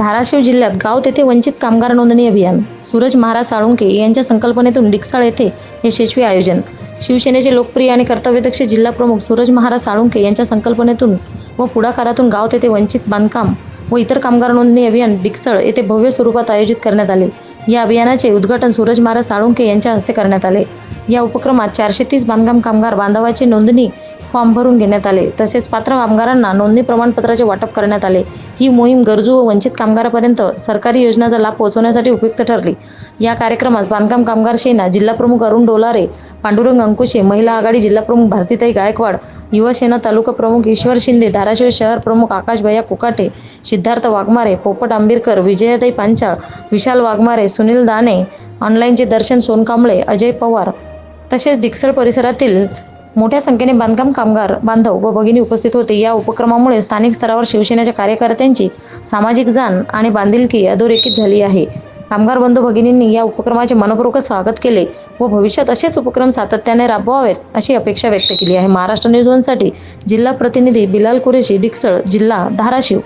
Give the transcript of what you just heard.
धाराशिव जिल्ह्यात गाव तेथे वंचित कामगार नोंदणी अभियान सूरज महाराज साळुंके यांच्या संकल्पनेतून डिकसाळ येथे यशस्वी आयोजन. शिवसेनेचे लोकप्रिय आणि कर्तव्यदक्ष जिल्हा प्रमुख सूरज महाराज साळुंके यांच्या संकल्पनेतून व पुढाकारातून गाव तेथे वंचित बांधकाम व इतर कामगार नोंदणी अभियान डिकसळ येथे भव्य स्वरूपात आयोजित करण्यात आले. या अभियानाचे उद्घाटन सूरज महाराज साळुंके यांच्या हस्ते करण्यात आले. या उपक्रमात चारशे तीस बांधकाम कामगार बांधवाचे नोंदणी फॉर्म भरून घेण्यात आले. तसेच पात्र कामगारांना नोंदणी प्रमाणपत्राचे वाटप करण्यात आले. ही मोहीम गरजू व वंचित कामगारापर्यंत सरकारी योजनांचा लाभ पोहोचवण्यासाठी उपयुक्त ठरली. या कार्यक्रमास बांधकाम कामगार सेना जिल्हाप्रमुख अरुण डोलारे पांडुरंग अंकुशे महिला आघाडी जिल्हाप्रमुख भारतीताई गायकवाड युवा सेना तालुका प्रमुख ईश्वर शिंदे धाराशिव शहर प्रमुख आकाश भैया कुकाटे सिद्धार्थ वाघमारे पोपट आंबेरकर विजयाताई पांचाळ विशाल वाघमारे सुनील दाने ऑनलाईनचे दर्शन सोनकांबळे अजय पवार तसेच डिक्सळ परिसरातील मोठ्या संख्येने बांधकाम कामगार बांधव व भगिनी उपस्थित होते. या उपक्रमामुळे स्थानिक स्तरावर शिवसेनेच्या कार्यकर्त्यांची सामाजिक जाण आणि बांधिलकी अधोरेखित झाली आहे. कामगार बंधू भगिनींनी या उपक्रमाचे मनपूर्वक स्वागत केले व भविष्यात असेच उपक्रम सातत्याने राबवावेत अशी अपेक्षा व्यक्त केली आहे. महाराष्ट्र न्यूज वनसाठी जिल्हा प्रतिनिधी बिलाल कुरेशी डिक्सळ जिल्हा धाराशिव.